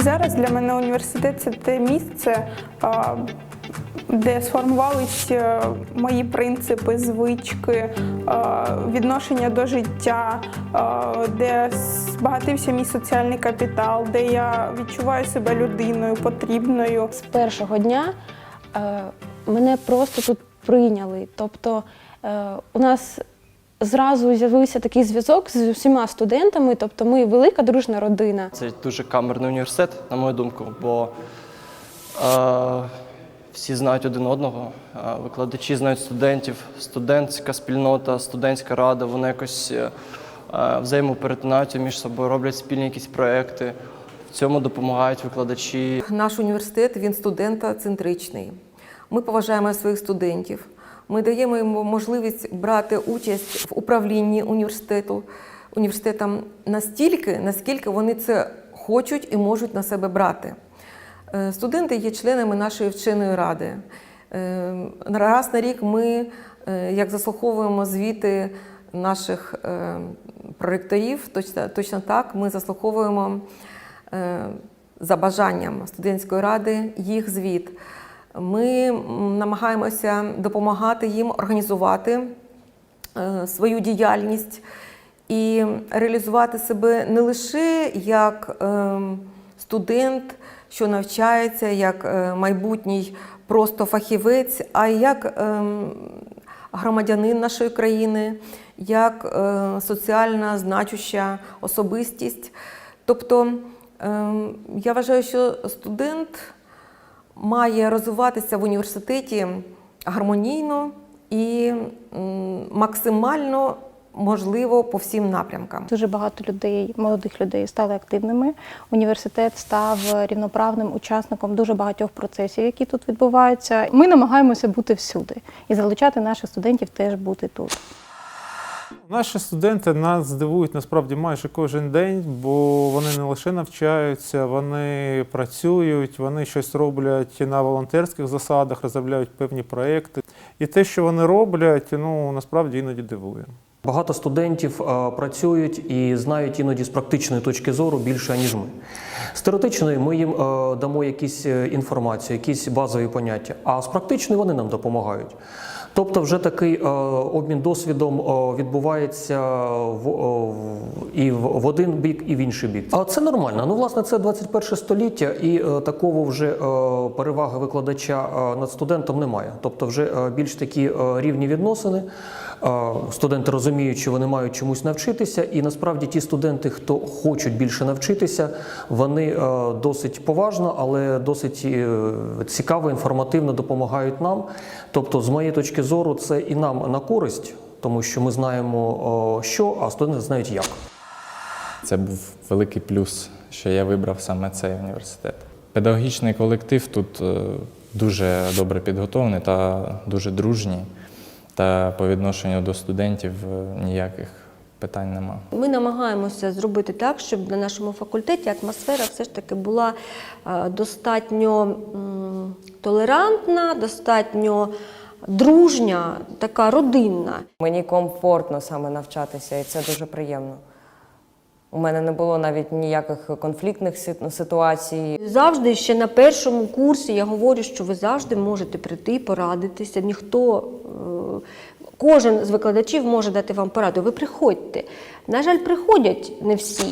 Зараз для мене університет це те місце, де сформувались е, мої принципи, звички, відношення до життя, де збагатився мій соціальний капітал, де я відчуваю себе людиною, потрібною. З першого дня е, мене просто тут прийняли. Тобто е, у нас зразу з'явився такий зв'язок з усіма студентами, тобто ми велика дружна родина. Це дуже камерний університет, на мою думку, бо е, всі знають один одного, е, викладачі знають студентів, студентська спільнота, студентська рада, вони якось е, е, взаємоперетинаються між собою, роблять спільні якісь проекти. В цьому допомагають викладачі. Наш університет він студентоцентричний. Ми поважаємо своїх студентів. Ми даємо їм можливість брати участь в управлінні університету, університетом настільки, наскільки вони це хочуть і можуть на себе брати. Е, Студенти є членами нашої вченої ради. Е, Раз на рік ми, е, як заслуховуємо звіти наших проректорів, точно, точно так ми заслуховуємо за бажанням студентської ради їх звіт. Ми намагаємося допомагати їм організувати е, свою діяльність і реалізувати себе не лише як е, студент, що навчається, як е, майбутній просто фахівець, а як е, громадянин нашої країни, як е, соціальна значуща особистість. Тобто е, я вважаю, що студент має розвиватися в університеті гармонійно і максимально можливо по всім напрямкам. Дуже багато людей, молодих людей, стали активними. Університет став рівноправним учасником дуже багатьох процесів, які тут відбуваються. Ми намагаємося бути всюди і залучати наших студентів теж бути тут. Наші студенти нас здивують насправді майже кожен день, бо вони не лише навчаються, вони працюють, вони щось роблять на волонтерських засадах, розробляють певні проекти. І те, що вони роблять, ну насправді іноді дивує. Багато студентів е, працюють і знають іноді з практичної точки зору більше, ніж ми. З теоретичної ми їм е, дамо якісь е, інформацію, якісь базові поняття, а з практичної вони нам допомагають. Тобто, вже такий е, обмін досвідом е, відбувається в, е, і в, один бік, і в інший бік. А це нормально. Ну, власне, це 21 століття, і такого вже переваги викладача над студентом немає. Тобто, вже більш такі рівні відносини. Студенти розуміють, що вони мають чомусь навчитися, і насправді ті студенти, хто хочуть більше навчитися, вони е, досить поважно, але досить е, цікаво, інформативно допомагають нам. Тобто, з моєї точки зору, це і нам на користь, тому що ми знаємо, е, що, а студенти знають як. Це був великий плюс, що я вибрав саме цей університет. Педагогічний колектив тут дуже добре підготовлений та дуже дружній. Та по відношенню до студентів е, ніяких питань нема. Ми намагаємося зробити так, щоб на нашому факультеті атмосфера все ж таки була е, достатньо толерантна, достатньо дружня, така родинна. Мені комфортно саме навчатися, і це дуже приємно. У мене не було навіть ніяких конфліктних ситуацій. Завжди ще на першому курсі я говорю, що ви завжди можете прийти, порадитися. Ніхто, е, кожен з викладачів може дати вам пораду. Ви приходьте. На жаль, приходять не всі.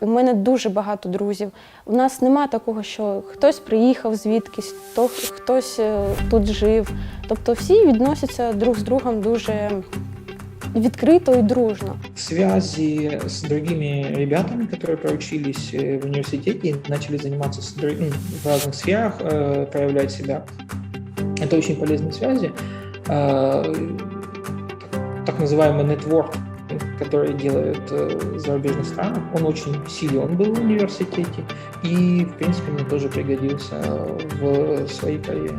У мене дуже багато друзів. У нас нема такого, що хтось приїхав звідкись, то хтось е, тут жив. Тобто всі відносяться друг з другом дуже відкрито і дружно. связи с другими ребятами, которые проучились э, в университете и начали заниматься с дру- ну, в разных сферах, э, проявлять себя. Это очень полезные связи. Э, Так называемый нетворк, который делают э, в зарубежных странах, он очень силен был в университете и, в принципе, мне тоже пригодился в своей карьере.